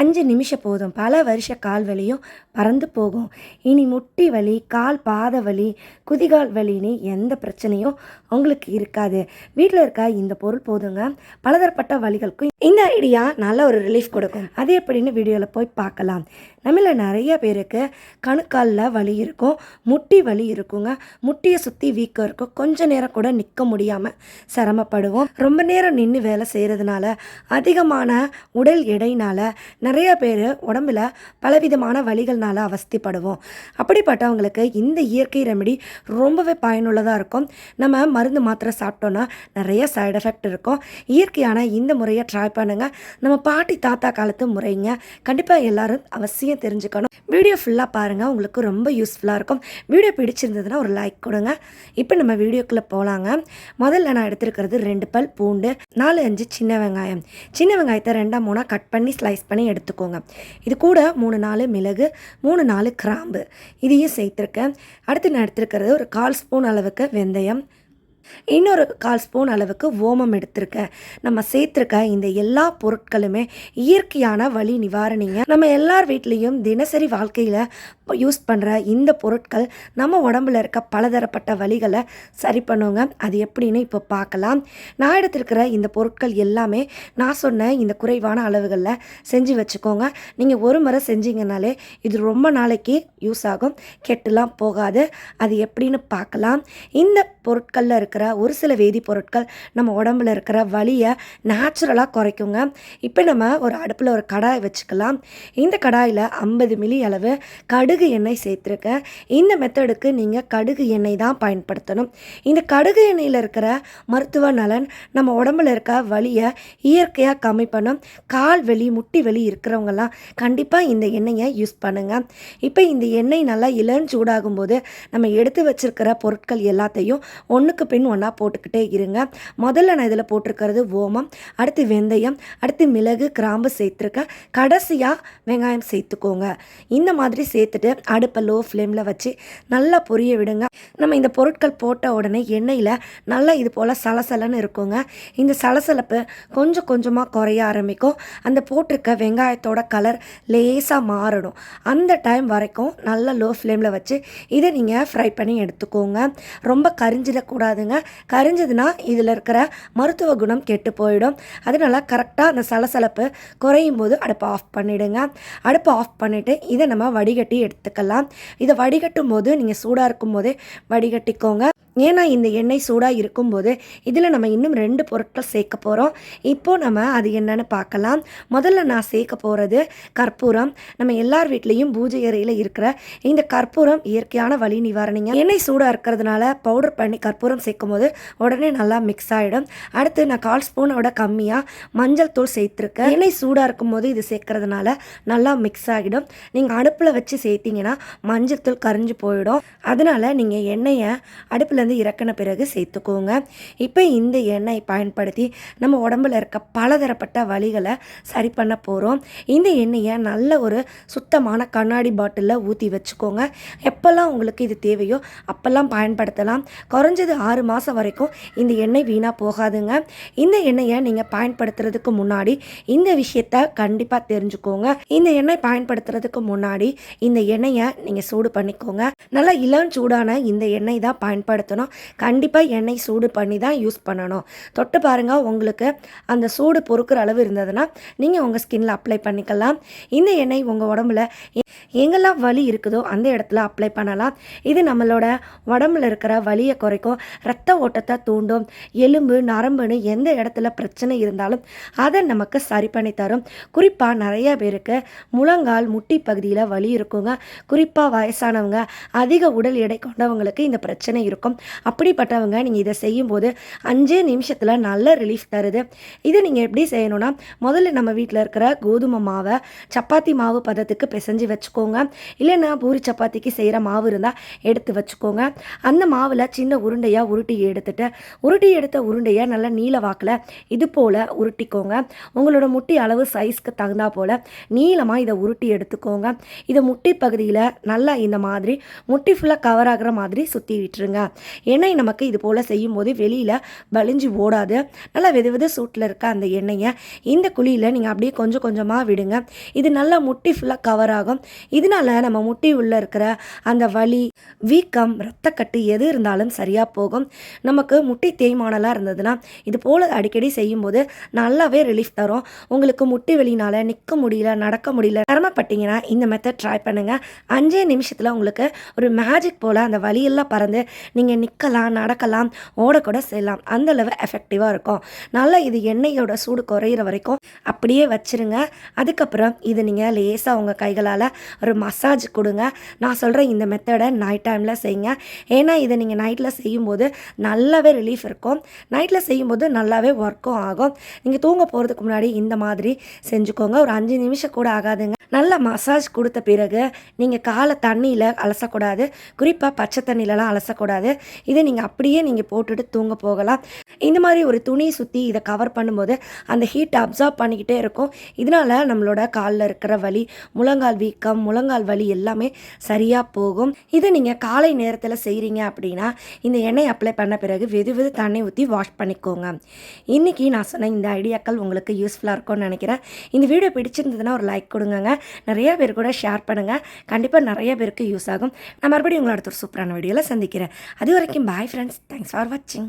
அஞ்சு நிமிஷம் போதும். பல வருஷ கால் வலியும் பறந்து போகும். இனி முட்டி வலி கால் பாத வலி குதிகால் வலின்னு எந்த பிரச்சனையும் உங்களுக்கு இருக்காது. வீட்டில் இருக்க இந்த பொருள் போதுங்க. பலதரப்பட்ட வழிகளுக்கும் இந்த ஐடியா நல்ல ஒரு ரிலீஃப் கொடுக்கும். அது எப்படின்னு வீடியோவில் போய் பார்க்கலாம். நம்மள நிறைய பேருக்கு கணுக்காலில் வலி இருக்கும் முட்டி வலி இருக்குங்க. முட்டியை சுற்றி வீக்கம் இருக்கும். கொஞ்ச நேரம் கூட நிற்க முடியாமல் சிரமப்படுவோம். ரொம்ப நேரம் நின்று வேலை செய்கிறதுனால அதிகமான உடல் எடையினால் நிறைய பேர் உடம்புல பலவிதமான வலிகள்னால அவஸ்திப்படுவோம். அப்படிப்பட்டவங்களுக்கு இந்த இயற்கை ரெமெடி ரொம்பவே பயனுள்ளதாக இருக்கும். நம்ம மருந்து மாத்திரை சாப்பிட்டோன்னா நிறைய சைடு எஃபெக்ட் இருக்கும். இயற்கையான இந்த முறையை ட்ரை பண்ணுங்கள் நம்ம பாட்டி தாத்தா காலத்து முறைங்க. கண்டிப்பாக எல்லாரும் அவசியம் தெரிஞ்சுக்கணும். வீடியோ ஃபுல்லாக பாருங்கள் உங்களுக்கு ரொம்ப யூஸ்ஃபுல்லாக இருக்கும். வீடியோ பிடிச்சிருந்ததுன்னா ஒரு லைக் கொடுங்க. இப்போ நம்ம வீடியோக்குள்ளே போகலாங்க முதல்ல நான் எடுத்துருக்கிறது ரெண்டு பல் பூண்டு நாலு அஞ்சு சின்ன வெங்காயம். சின்ன வெங்காயத்தை ரெண்டாக மூணாக கட் பண்ணி ஸ்லைஸ் பண்ணி எடுத்துக்கோங்க. இது கூட மூணு நாலு மிளகு மூணு நாலு கிராம்பு. இதையும் சேர்த்துருக்கேன். அடுத்து நான் எடுத்துருக்கிறது ஒரு கால் ஸ்பூன் அளவுக்கு வெந்தயம் இன்னொரு கால் ஸ்பூன் அளவுக்கு ஓமம் எடுத்திருக்கேன் நம்ம சேர்த்துருக்க இந்த எல்லா பொருட்களுமே இயற்கையான வலி நிவாரணிங்க. நம்ம எல்லார் வீட்லேயும் தினசரி வாழ்க்கையில் யூஸ் பண்ணுற இந்த பொருட்கள் நம்ம உடம்புல இருக்க பலதரப்பட்ட வலிகளை சரி பண்ணுவோங்க அது எப்படின்னு இப்போ பார்க்கலாம். நான் எடுத்திருக்கிற இந்த பொருட்கள் எல்லாமே நான் சொன்ன இந்த குறைவான அளவுகளில் செஞ்சு வச்சுக்கோங்க. நீங்கள் ஒரு முறை செஞ்சீங்கனாலே இது ரொம்ப நாளைக்கு யூஸ் ஆகும். கெட்டுலாம் போகாது. அது எப்படின்னு பார்க்கலாம். இந்த பொருட்களில் இருக்கிற ஒரு சில வேதிப்பொருட்கள் நம்ம உடம்புல இருக்கிற வலியை நேச்சுரலாக குறைக்குங்க. இப்போ நம்ம ஒரு அடுப்பில் ஒரு கடாய் வச்சுக்கலாம். இந்த கடாயில் ஐம்பது மில்லி அளவு கடுகு எண்ணெய் சேர்த்துருக்கேன். இந்த மெத்தடுக்கு நீங்கள் கடுகு எண்ணெய் தான் பயன்படுத்தணும். இந்த கடுகு எண்ணெயில் இருக்கிற மருத்துவ நலன் நம்ம உடம்புல இருக்க வலியை இயற்கையாக கம்மி பண்ணும். கால் வலி முட்டி வலி இருக்கிறவங்கலாம் கண்டிப்பாக இந்த எண்ணெயை யூஸ் பண்ணுங்கள் இப்போ இந்த எண்ணெய் நல்லா இளஞ்சூடாகும் போது நம்ம எடுத்து வச்சிருக்கிற பொருட்கள் எல்லாத்தையும் ஒன்றுக்கு பின் ஒன்றா போட்டுக்கிட்டே இருங்க. முதல்ல நான் இதில் போட்டிருக்கிறது ஓமம் அடுத்து வெந்தயம் அடுத்து மிளகு கிராம்பு சேர்த்துருக்கேன் கடைசியாக வெங்காயம் சேர்த்துக்கோங்க. இந்த மாதிரி சேர்த்துட்டு அடுப்பை லோ ஃப்ளேமில் வச்சு நல்லா பொரிய விடுங்க. நம்ம இந்த பொருட்கள் போட்ட உடனே எண்ணெயில் நல்லா இது போல் சலசலன்னு இருக்குங்க. இந்த சலசலப்பு கொஞ்சம் கொஞ்சமாக குறைய ஆரம்பிக்கும். அந்த போட்டிருக்க வெங்காயத்தோட கலர் லேசாக மாறணும். அந்த டைம் வரைக்கும் நல்லா லோ ஃப்ளேமில் வச்சு இதை நீங்கள் ஃப்ரை பண்ணி எடுத்துக்கோங்க. ரொம்ப கரிஞ்சிடக்கூடாதுங்க. கரிஞ்சதுன்னா இதில் இருக்கிற மருத்துவ குணம் கெட்டு போயிடும். அதனால கரெக்டாக அந்த சலசலப்பு குறையும் போது அடுப்பை ஆஃப் பண்ணிவிடுங்க அடுப்பை ஆஃப் பண்ணிவிட்டு இதை நம்ம வடிகட்டி எடுத்துக்கலாம். இதை வடிகட்டும் போது நீங்கள் சூடாக இருக்கும் போதே வடிகட்டிக்கோங்க. ஏன்னா இந்த எண்ணெய் சூடாக இருக்கும்போது இதில் நம்ம இன்னும் ரெண்டு பொருட்கள் சேர்க்க போகிறோம் இப்போது நம்ம அது என்னென்னு பார்க்கலாம். முதல்ல நான் சேர்க்க போகிறது கற்பூரம். நம்ம எல்லார் வீட்லேயும் பூஜை அறையில் இருக்கிற இந்த கற்பூரம் இயற்கையான வழி நிவாரணிங்க. எண்ணெய் சூடாக இருக்கிறதுனால பவுடர் பண்ணி கற்பூரம் சேர்க்கும் போது உடனே நல்லா மிக்ஸ் ஆகிடும் அடுத்து நான் கால் ஸ்பூனோட கம்மியாக மஞ்சள் தூள் சேர்த்துருக்கேன். எண்ணெய் சூடாக இருக்கும்போது இது சேர்க்கறதுனால நல்லா மிக்ஸ் ஆகிடும். நீங்கள் அடுப்பில் வச்சு சேர்த்திங்கன்னா மஞ்சள் தூள் கரிஞ்சு போயிடும். அதனால் நீங்கள் எண்ணெயை அடுப்பில் வந்து இறக்கின பிறகு சேர்த்துக்கோங்க. இப்போ இந்த எண்ணெய் பயன்படுத்தி நம்ம உடம்புல இருக்க பலதரப்பட்ட வழிகளை சரி பண்ண போகிறோம் இந்த எண்ணெயை நல்ல ஒரு சுத்தமான கண்ணாடி பாட்டிலில் ஊற்றி வச்சுக்கோங்க. எப்போல்லாம் உங்களுக்கு இது தேவையோ அப்போல்லாம் பயன்படுத்தலாம். குறைஞ்சது ஆறு மாதம் வரைக்கும் இந்த எண்ணெய் வீணாக போகாதுங்க. இந்த எண்ணெயை நீங்கள் பயன்படுத்துறதுக்கு முன்னாடி இந்த விஷயத்த கண்டிப்பாக தெரிஞ்சுக்கோங்க. இந்த எண்ணெய் பயன்படுத்துறதுக்கு முன்னாடி இந்த எண்ணெயை நீங்கள் சூடு பண்ணிக்கோங்க. நல்லா இளம் சூடான இந்த எண்ணெய் தான் பயன்படுத்தணும். கண்டிப்பாக எண்ணெய் சூடு பண்ணி தான் யூஸ் பண்ணணும். தொட்டு பாருங்கள் உங்களுக்கு அந்த சூடு பொறுக்கிற அளவு இருந்ததுன்னா நீங்கள் உங்கள் ஸ்கின்ல அப்ளை பண்ணிக்கலாம். இந்த எண்ணெய் உங்கள் உடம்புல எங்கெல்லாம் வலி இருக்குதோ அந்த இடத்துல அப்ளை பண்ணலாம். இது நம்மளோட உடம்புல இருக்கிற வலியை குறைக்கும். ரத்த ஓட்டத்தை தூண்டும். எலும்பு நரம்புன்னு எந்த இடத்துல பிரச்சனை இருந்தாலும் அதை நமக்கு சரி பண்ணி தரும். குறிப்பாக நிறைய பேருக்கு முழங்கால் முட்டி பகுதியில் வலி இருக்குங்க. குறிப்பாக வயசானவங்க அதிக உடல் எடை கொண்டவங்களுக்கு இந்த பிரச்சனை இருக்கும். அப்படிப்பட்டவங்க நீங்கள் இதை செய்யும்போது அஞ்சே நிமிஷத்தில் நல்ல ரிலீஃப் தருது. இது நீங்கள் எப்படி செய்யணும்னா முதல்ல நம்ம வீட்டில் இருக்கிற கோதுமை மாவை சப்பாத்தி மாவு பதத்துக்கு பிசைஞ்சு வச்சுக்கோங்க. இல்லைன்னா பூரி சப்பாத்திக்கு செய்கிற மாவு இருந்தால் எடுத்து வச்சுக்கோங்க. அந்த மாவில் சின்ன உருண்டையாக உருட்டி எடுத்துட்டு உருட்டி எடுத்த உருண்டையை நல்லா நீல வாக்கில் இது போல் உருட்டிக்கோங்க. உங்களோட முட்டி அளவு சைஸ்க்கு தகுந்தா போல் நீளமாக இதை உருட்டி எடுத்துக்கோங்க. இதை முட்டி பகுதியில் நல்லா இந்த மாதிரி முட்டி ஃபுல்லாக கவர் ஆகிற மாதிரி சுற்றி விட்டுருங்க. எண்ணெய் நமக்கு இது போல் செய்யும்போது வெளியில் வலிஞ்சு ஓடாது. நல்லா வெது வெது சூட்டில் இருக்க அந்த எண்ணெயை இந்த குழியில் நீங்கள் அப்படியே கொஞ்சம் கொஞ்சமாக விடுங்க. இது நல்லா முட்டி ஃபுல்லாக கவர் ஆகும். இதனால நம்ம முட்டி உள்ளே இருக்கிற அந்த வலி வீக்கம் ரத்தக்கட்டு எது இருந்தாலும் சரியாக போகும். நமக்கு முட்டி தேய்மானலாம் இருந்ததுன்னா இது போல் அடிக்கடி செய்யும்போது நல்லாவே ரிலீஃப் தரும். உங்களுக்கு முட்டி வெளியினால் நிற்க முடியல நடக்க முடியல சிரமப்பட்டீங்கன்னா இந்த மெத்தட் ட்ரை பண்ணுங்கள் அஞ்சே நிமிஷத்தில் உங்களுக்கு ஒரு மேஜிக் போல் அந்த வலியெல்லாம் பறந்து நீங்கள் நிற்கலாம் நடக்கலாம் ஓடக்கூட செய்யலாம். அந்த அளவு எஃபெக்டிவாக இருக்கும். நல்லா இது எண்ணெயோட சூடு குறையிற வரைக்கும் அப்படியே வச்சிருங்க. அதுக்கப்புறம் இது நீங்கள் லேசாக உங்கள் கைகளால் ஒரு மசாஜ் கொடுங்க. நான் சொல்கிற இந்த மெத்தடை நைட் டைமில் செய்யுங்க. ஏன்னா இதை நீங்கள் நைட்டில் செய்யும்போது நல்லாவே ரிலீஃப் இருக்கும். நைட்டில் செய்யும்போது நல்லாவே ஒர்க்கும் ஆகும். நீங்கள் தூங்க போகிறதுக்கு முன்னாடி இந்த மாதிரி செஞ்சுக்கோங்க. ஒரு அஞ்சு நிமிஷம் கூட ஆகாதுங்க. நல்ல மசாஜ் கொடுத்த பிறகு நீங்கள் காலை தண்ணியில் அலசக்கூடாது. குறிப்பாக பச்சை தண்ணியிலலாம் அலசக்கூடாது. இதை நீங்கள் அப்படியே நீங்கள் போட்டுட்டு தூங்க போகலாம். இந்த மாதிரி ஒரு துணி சுற்றி இதை கவர் பண்ணும்போது அந்த ஹீட் அப்சார்ப் பண்ணிக்கிட்டே இருக்கும். இதனால் நம்மளோட காலில் இருக்கிற வலி முழங்கால் வீக்கம் முழங்கால் வலி எல்லாமே சரியாக போகும். இதை நீங்கள் காலை நேரத்தில் செய்கிறீங்க அப்படின்னா இந்த எண்ணெய் அப்ளை பண்ண பிறகு வெது வெது தண்ணி ஊற்றி வாஷ் பண்ணிக்கோங்க. இன்றைக்கி நான் சொன்ன இந்த ஐடியாக்கள் உங்களுக்கு யூஸ்ஃபுல்லாக இருக்கும்னு நினைக்கிறேன். இந்த வீடியோ பிடிச்சிருந்ததுன்னா ஒரு லைக் கொடுங்க நிறைய பேர் கூட ஷேர் பண்ணுங்கள் கண்டிப்பாக நிறைய பேருக்கு யூஸ் ஆகும். நான் மறுபடியும் உங்களை அடுத்த ஒரு சூப்பரான வீடியோவில் சந்திக்கிறேன். அது வரைக்கும் பாய் ஃப்ரெண்ட்ஸ் தேங்க்ஸ் ஃபார் வாட்சிங்